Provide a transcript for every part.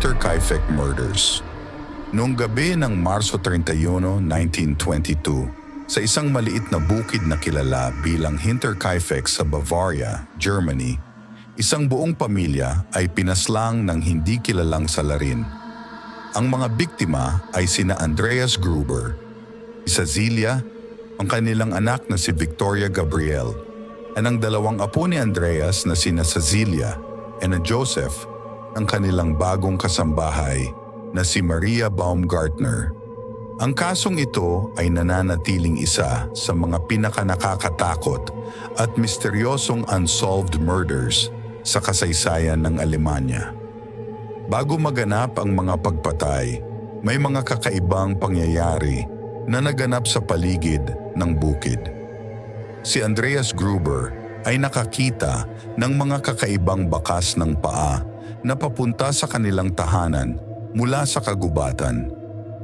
Hinterkaifeck Murders. Noong gabi ng Marso 31, 1922, sa isang maliit na bukid na kilala bilang Hinterkaifeck sa Bavaria, Germany, isang buong pamilya ay pinaslang ng hindi kilalang salarin. Ang mga biktima ay sina Andreas Gruber, isa Zilia, ang kanilang anak na si Victoria Gabriel, at ang dalawang apo ni Andreas na sina Cecilia and Joseph, ang kanilang bagong kasambahay na si Maria Baumgartner. Ang kasong ito ay nananatiling isa sa mga pinakanakakatakot at misteryosong unsolved murders sa kasaysayan ng Alemanya. Bago maganap ang mga pagpatay, may mga kakaibang pangyayari na naganap sa paligid ng bukid. Si Andreas Gruber ay nakakita ng mga kakaibang bakas ng paa na papunta sa kanilang tahanan mula sa kagubatan,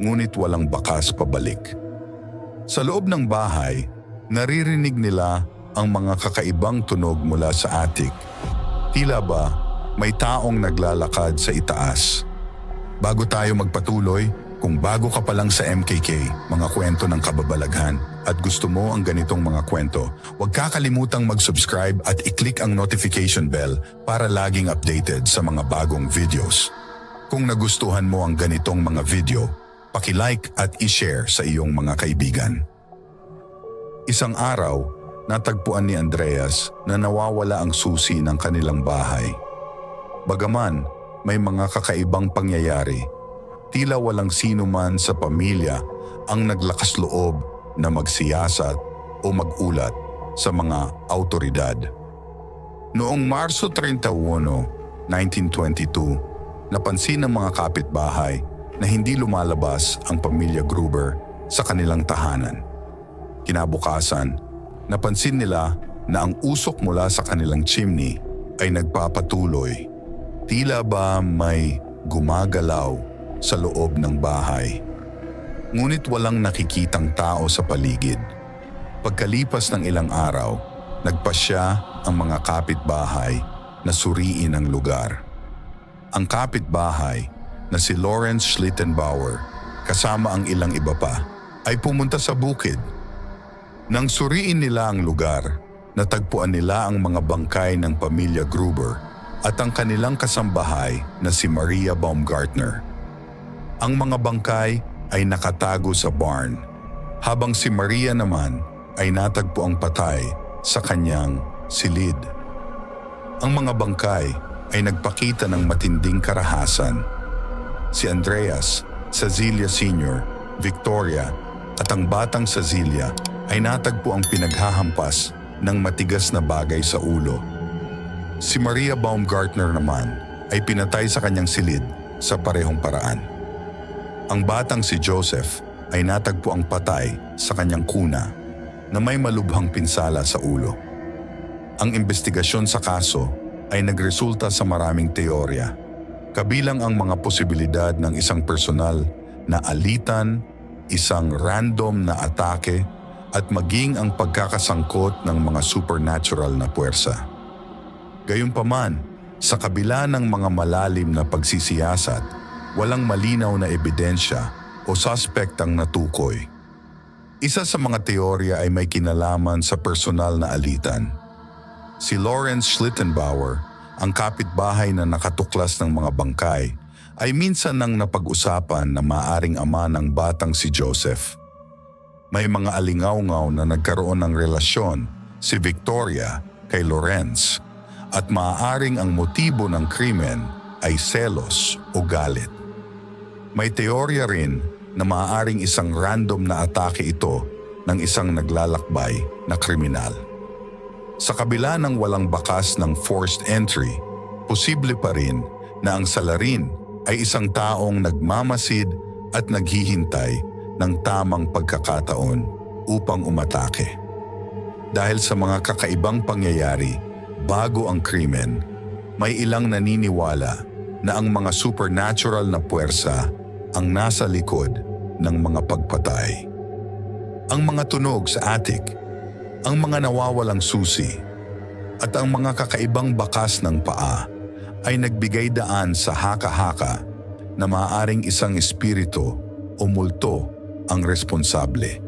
ngunit walang bakas pabalik. Sa loob ng bahay, naririnig nila ang mga kakaibang tunog mula sa attic. Tila ba may taong naglalakad sa itaas. Bago tayo magpatuloy, kung bago ka pa lang sa MKK, mga kwento ng kababalaghan, at gusto mo ang ganitong mga kwento, huwag kakalimutang mag-subscribe at i-click ang notification bell para laging updated sa mga bagong videos. Kung nagustuhan mo ang ganitong mga video, paki-like at i-share sa iyong mga kaibigan. Isang araw, natagpuan ni Andreas na nawawala ang susi ng kanilang bahay. Bagaman, may mga kakaibang pangyayari, tila walang sino man sa pamilya ang naglakas loob na magsiyasat o magulat sa mga autoridad. Noong Marso 31, 1922, napansin ng mga kapitbahay na hindi lumalabas ang pamilya Gruber sa kanilang tahanan. Kinabukasan, napansin nila na ang usok mula sa kanilang chimney ay nagpapatuloy. Tila ba may gumagalaw sa loob ng bahay. Ngunit walang nakikitang tao sa paligid. Pagkalipas ng ilang araw, nagpasya ang mga kapitbahay na suriin ang lugar. Ang kapitbahay na si Lawrence Schlittenbauer kasama ang ilang iba pa ay pumunta sa bukid. Nang suriin nila ang lugar, natagpuan nila ang mga bangkay ng pamilya Gruber at ang kanilang kasambahay na si Maria Baumgartner. Ang mga bangkay ay nakatago sa barn, habang si Maria naman ay natagpo ang patay sa kanyang silid. Ang mga bangkay ay nagpakita ng matinding karahasan. Si Andreas, Sazilia Sr., Victoria at ang batang Sazilia ay natagpo ang pinaghahampas ng matigas na bagay sa ulo. Si Maria Baumgartner naman ay pinatay sa kanyang silid sa parehong paraan. Ang batang si Joseph ay natagpo ang patay sa kanyang kuna na may malubhang pinsala sa ulo. Ang investigasyon sa kaso ay nagresulta sa maraming teorya, kabilang ang mga posibilidad ng isang personal na alitan, isang random na atake, at maging ang pagkakasangkot ng mga supernatural na puwersa. Gayunpaman, sa kabila ng mga malalim na pagsisiyasat, walang malinaw na ebidensya o suspect ang natukoy. Isa sa mga teorya ay may kinalaman sa personal na alitan. Si Lawrence Schlittenbauer, ang kapitbahay na nakatuklas ng mga bangkay, ay minsan nang napag-usapan na maaring ama ng batang si Joseph. May mga alingaw-ngaw na nagkaroon ng relasyon si Victoria kay Lawrence at maaaring ang motibo ng krimen ay selos o galit. May teorya rin na maaaring isang random na atake ito ng isang naglalakbay na kriminal. Sa kabila ng walang bakas ng forced entry, posible pa rin na ang salarin ay isang taong nagmamasid at naghihintay ng tamang pagkakataon upang umatake. Dahil sa mga kakaibang pangyayari bago ang krimen, may ilang naniniwala na ang mga supernatural na puwersa ang nasa likod ng mga pagpatay. Ang mga tunog sa attic, ang mga nawawalang susi, at ang mga kakaibang bakas ng paa ay nagbigay daan sa haka-haka na maaaring isang espiritu o multo ang responsable.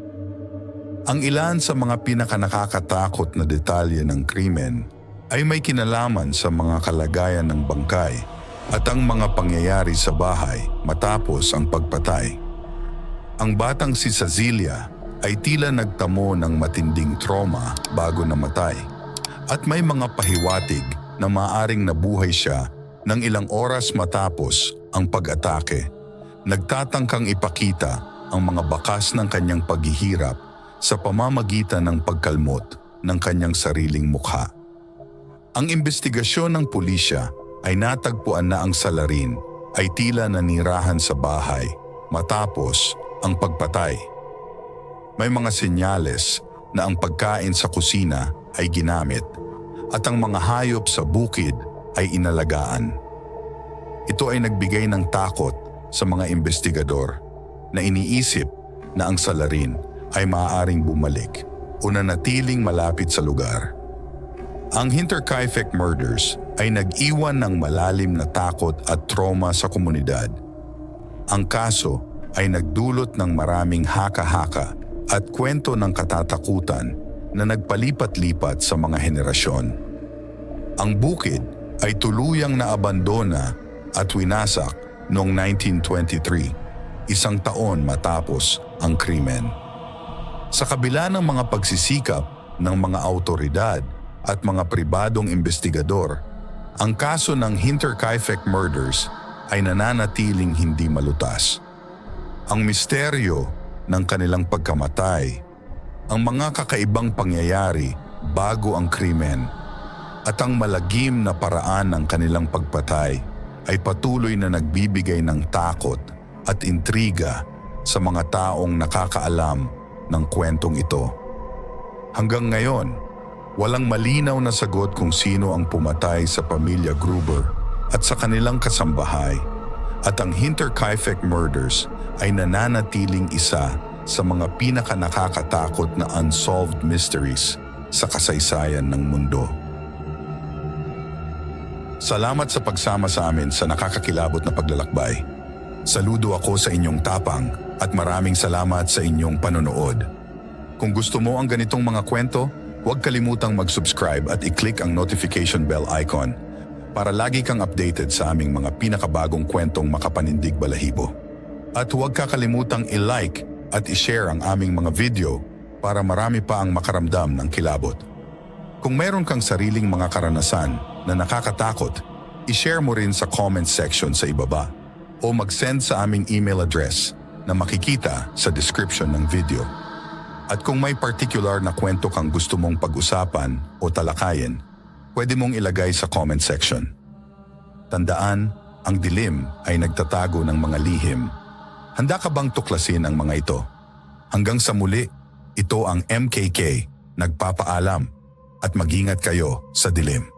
Ang ilan sa mga pinakanakakatakot na detalye ng krimen ay may kinalaman sa mga kalagayan ng bangkay at ang mga pangyayari sa bahay matapos ang pagpatay. Ang batang si Sazilia ay tila nagtamo ng matinding trauma bago namatay at may mga pahiwatig na maaring nabuhay siya ng ilang oras matapos ang pag-atake. Nagtatangkang ipakita ang mga bakas ng kanyang paghihirap sa pamamagitan ng pagkalmot ng kanyang sariling mukha. Ang investigasyon ng pulisya ay natagpuan na ang salarin ay tila nanirahan sa bahay matapos ang pagpatay. May mga senyales na ang pagkain sa kusina ay ginamit at ang mga hayop sa bukid ay inalagaan. Ito ay nagbigay ng takot sa mga investigador na iniisip na ang salarin ay maaaring bumalik o nanatiling malapit sa lugar. Ang Hinterkaifeck murders ay nag-iwan ng malalim na takot at trauma sa komunidad. Ang kaso ay nagdulot ng maraming haka-haka at kwento ng katatakutan na nagpalipat-lipat sa mga henerasyon. Ang bukid ay tuluyang naabandona at winasak noong 1923, isang taon matapos ang krimen. Sa kabila ng mga pagsisikap ng mga autoridad at mga pribadong investigador, ang kaso ng Hinterkaifeck murders ay nananatiling hindi malutas. Ang misteryo ng kanilang pagkamatay, ang mga kakaibang pangyayari bago ang krimen, at ang malagim na paraan ng kanilang pagpatay ay patuloy na nagbibigay ng takot at intriga sa mga taong nakakaalam ng kwentong ito. Hanggang ngayon, walang malinaw na sagot kung sino ang pumatay sa pamilya Gruber at sa kanilang kasambahay at ang Hinterkaifeck murders ay nananatiling isa sa mga pinakanakakatakot na unsolved mysteries sa kasaysayan ng mundo. Salamat sa pagsama sa amin sa nakakakilabot na paglalakbay. Saludo ako sa inyong tapang at maraming salamat sa inyong panonood. Kung gusto mo ang ganitong mga kwento, huwag kalimutang mag-subscribe at i-click ang notification bell icon para lagi kang updated sa aming mga pinakabagong kwentong makapanindig balahibo. At huwag kakalimutang i-like at i-share ang aming mga video para marami pa ang makaramdam ng kilabot. Kung meron kang sariling mga karanasan na nakakatakot, i-share mo rin sa comment section sa ibaba o mag-send sa aming email address na makikita sa description ng video. At kung may particular na kwento kang gusto mong pag-usapan o talakayin, pwede mong ilagay sa comment section. Tandaan, ang dilim ay nagtatago ng mga lihim. Handa ka bang tuklasin ang mga ito? Hanggang sa muli, ito ang MKK, nagpapaalam at mag-ingat kayo sa dilim.